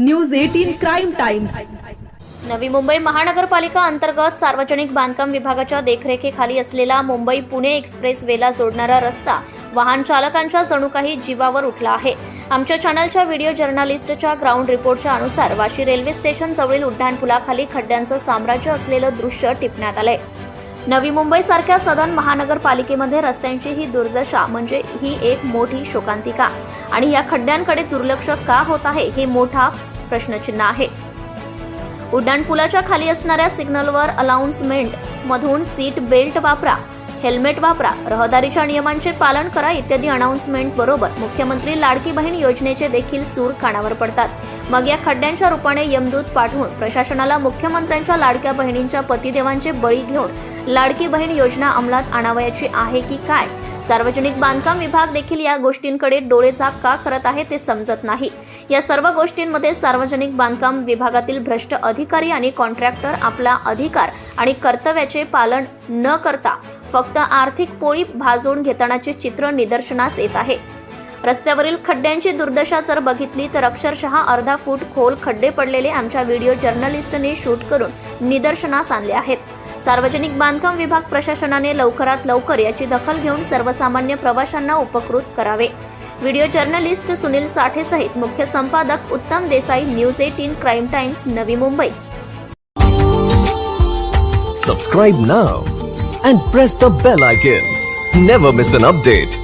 News eighteen crime times. Navi Mumbai महानगरपालिका अंतर्गत सार्वजनिक बांधकाम विभागाच्या देखरेखीखाली असलेला मुंबई पुणे एक्सप्रेस वेला जोडणारा रस्ता वाहन चालकांच्या जणू काही जीवावर उठला आहे. आमच्या चॅनलच्या व्हिडिओ जर्नालिस्टच्या ग्राउंड रिपोर्टच्या अनुसार वाशी रेल्वे स्टेशन जवळील उड्डाणपुलाखाली खड्ड्यांचं साम्राज्य असलेलं दृश्य टिपण्यात आलंय. नवी मुंबई सारख्या सदन महानगरपालिकेमध्ये रस्त्यांची ही दुर्दशा म्हणजे ही एक मोठी शोकांतिका. आणि या खड्ड्यांकडे दुर्लक्ष का होत आहे हे मोठा प्रश्नचिन्ह आहे. उड्डाणपुलाच्या खाली असणाऱ्या सिग्नलवर अलाउन्समेंट मधून सीट बेल्ट वापरा हेल्मेट वापरा रहदारीच्या नियमांचे पालन करा इत्यादी अनाउन्समेंट बरोबर मुख्यमंत्री लाडकी बहीण योजनेचे देखील सूर कानावर पडतात. मग या खड्ड्यांच्या रूपाने यमदूत पाठवून प्रशासनाला मुख्यमंत्र्यांच्या लाडक्या बहिणींच्या पतिदेवांचे बळी घेऊन लाडकी बहीण योजना अंमलात आणावयाची आहे की काय? सार्वजनिक बांधकाम विभाग देखील या गोष्टींकडे डोळेझाक का करत आहे ते समजत नाही. या सर्व गोष्टींमध्ये सार्वजनिक बांधकाम विभागातील भ्रष्ट अधिकारी आणि कॉन्ट्रॅक्टर आपला अधिकार आणि कर्तव्याचे पालन न करता फक्त आर्थिक पोळी भाजून घेतानाचे चित्र निदर्शनास येत आहे. रस्त्यावरील खड्ड्यांची दुर्दशा जर बघितली तर अक्षरशः अर्धा फूट खोल खड्डे पडलेले आमच्या व्हिडिओ जर्नलिस्टने शूट करून निदर्शनास आणले आहेत. सार्वजनिक बांधकाम विभाग प्रशासनाने लवकरात लवकर याची दखल घेऊन सर्वसामान्य प्रवाशांना उपकृत करावे. व्हिडिओ जर्नलिस्ट सुनील साठे सहित मुख्य संपादक Uttam Desai news eighteen crime times Navi Mumbai. Subscribe now and press the bell icon never miss an update